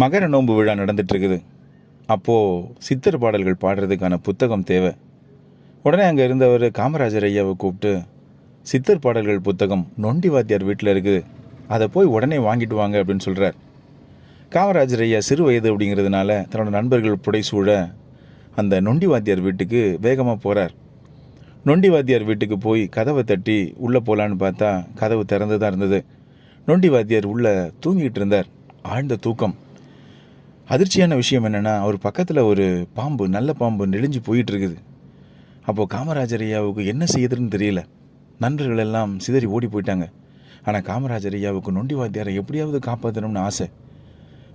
மகர நோன்பு விழா நடந்துட்டுருக்குது. அப்போது சித்தர் பாடல்கள் பாடுறதுக்கான புத்தகம் தேவை. உடனே அங்கே இருந்தவர் காமராஜர் ஐயாவை கூப்பிட்டு சித்தர் பாடல்கள் புத்தகம் நொண்டி வாத்தியார் வீட்டில் இருக்குது. அதை போய் உடனே வாங்கிட்டு வாங்க அப்படின்னு சொல்கிறார் காமராஜர் ஐயா சிறு வயது அப்படிங்கிறதுனால தன்னோட நண்பர்கள் புடைசூழ அந்த நொண்டி வாத்தியார் வீட்டுக்கு வேகமாக போகிறார் நொண்டி வாத்தியார் வீட்டுக்கு போய் கதவை தட்டி உள்ளே போகலான்னு பார்த்தா கதவு திறந்து தான் இருந்தது. நொண்டி வாத்தியார் உள்ளே தூங்கிட்டு இருந்தார். ஆழ்ந்த தூக்கம். அதிர்ச்சியான விஷயம் என்னென்னா அவர் பக்கத்தில் ஒரு பாம்பு நல்ல பாம்பு நெளிஞ்சு போயிட்டுருக்குது. அப்போது காமராஜர் ஐயாவுக்கு என்ன செய்யுதுன்னு தெரியல. நண்பர்கள் எல்லாம் சிதறி ஓடி போயிட்டாங்க. ஆனால் காமராஜர் ஐயாவுக்கு நொண்டி வாத்தியாரை எப்படியாவது காப்பாற்றணும்னு ஆசை.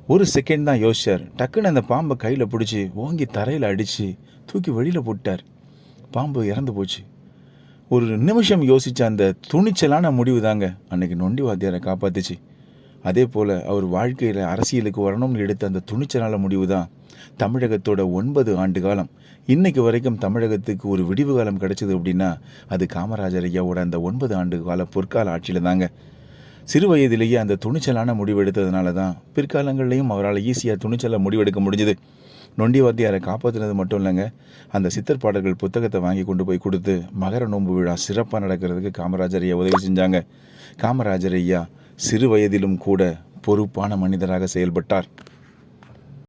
ஒரு செகண்ட் தான் யோசிச்சார். டக்குன்னு அந்த பாம்பை கையில் பிடிச்சி ஓங்கி தரையில் அடித்து தூக்கி வெளியில் போட்டார் பாம்பு இறந்து போச்சு. ஒரு நிமிஷம் யோசித்த அந்த துணிச்சலான முடிவு தாங்க அன்னைக்கு நொண்டி வாத்தியாரை காப்பாத்துச்சு. அதே போல் அவர் வாழ்க்கையில் அரசியலுக்கு வரணும்னு எடுத்த அந்த துணிச்சலால் முடிவு தான் தமிழகத்தோட ஒன்பது ஆண்டு காலம். இன்னைக்கு வரைக்கும் தமிழகத்துக்கு ஒரு விடிவு காலம் கிடைச்சது அப்படின்னா அது காமராஜர் ஐயாவோட அந்த ஒன்பது ஆண்டு கால பொற்கால ஆட்சியில் தாங்க. சிறு வயதிலேயே அந்த துணிச்சலான முடிவு எடுத்ததுனால தான் பிற்காலங்கள்லேயும் அவரால் ஈஸியாக துணிச்சலாக முடிவெடுக்க முடிஞ்சுது. நொண்டி வாத்தியாரை காப்பாற்றினது மட்டும் இல்லைங்க. அந்த சித்தர் பாடல்கள் புத்தகத்தை வாங்கி கொண்டு போய் கொடுத்து மகர நோன்பு விழா சிறப்பாக நடக்கிறதுக்கு காமராஜர் ஐயா உதவி செஞ்சாங்க. காமராஜர் ஐயா சிறு வயதிலும் கூட பொறுப்பான மனிதராக செயல்பட்டார்.